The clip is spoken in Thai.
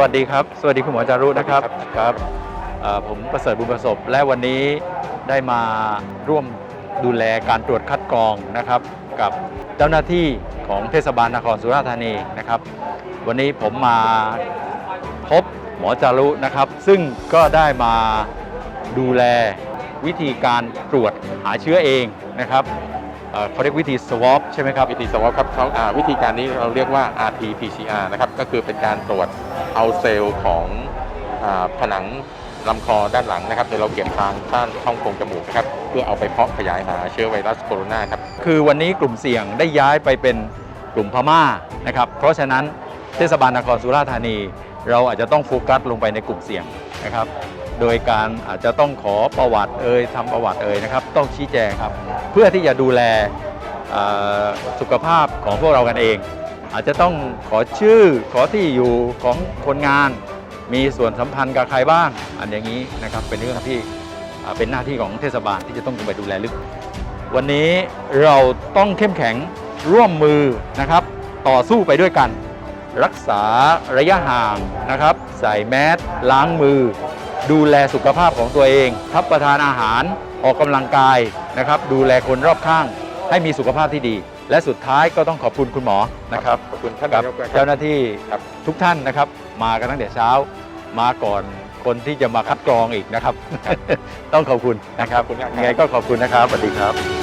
วัสดีครับ สวัสดีคุณหมอจารุนะครับสวัสดีครับเอ่อผมประเสริฐบุญประสบ และวันนี้ได้มาร่วมดูแลการตรวจคัดกรองนะครับ กับเจ้าหน้าที่ของเทศบาลนครสุราษฎร์ธานีนะครับ วันนี้ผมมาพบหมอจารุนะครับ ซึ่งก็ได้มาดูแลวิธีการตรวจหาเชื้อเองนะครับ เอ่อเขาเรียกวิธี swab ใช่ไหมครับวิธีสวอปครับเขาอ่าวิธีการนี้เราเรียกว่า RT-PCR นะครับก็คือเป็นการตรวจเอาเซลล์ของอาผนังลำคอด้านหลังนะครับโดยเราเก็บทางด้านช่องโพรงจมูกนะครับเพื่อเอาไปเพาะขยายหาเชื้อไวรัสโคโรนาครับ คือวันนี้กลุ่มเสี่ยงได้ย้ายไปเป็นกลุ่มพม่านะครับ เพราะฉะนั้นเทศบาลนครสุราษฎร์ธานี เราอาจจะต้องโฟกัสลงไปในกลุ่มเสี่ยง นะครับ โดยการอาจจะต้องขอประวัติเอ่ยทำประวัติเอ่ยนะครับ ต้องชี้แจงครับ เพื่อที่จะดูแลสุขภาพของพวกเรากันเอง อาจจะต้องขอชื่อขอที่อยู่ของคนงาน มีส่วนสัมพันธ์กับใครบ้าง อันอย่างนี้นะครับเป็นเรื่องที่เป็นหน้าที่ของเทศบาลที่จะต้องลงไปดูแลลึก วันนี้เราต้องเข้มแข็งร่วมมือนะครับ ต่อสู้ไปด้วยกัน รักษาระยะห่างนะครับ ใส่แมสล้างมือ ดูแลสุขภาพของตัวเองรับประทานอาหารออกกำลังกายนะครับ ดูแลคนรอบข้างให้มีสุขภาพที่ดี และสุดท้ายก็ต้องขอบคุณคุณหมอนะครับขอบคุณท่านกับนายกด้วยคเจ้ารับหน้าที่ครับทุกท่านนะครับ มากันตั้งแต่เช้ามาก่อนคนที่จะมาคัดกรองอีกนะครับ ต้องขอบคุณนะครับขอบคุณครับยังไงก็ขอบคุณนะครับสวัสดีครับ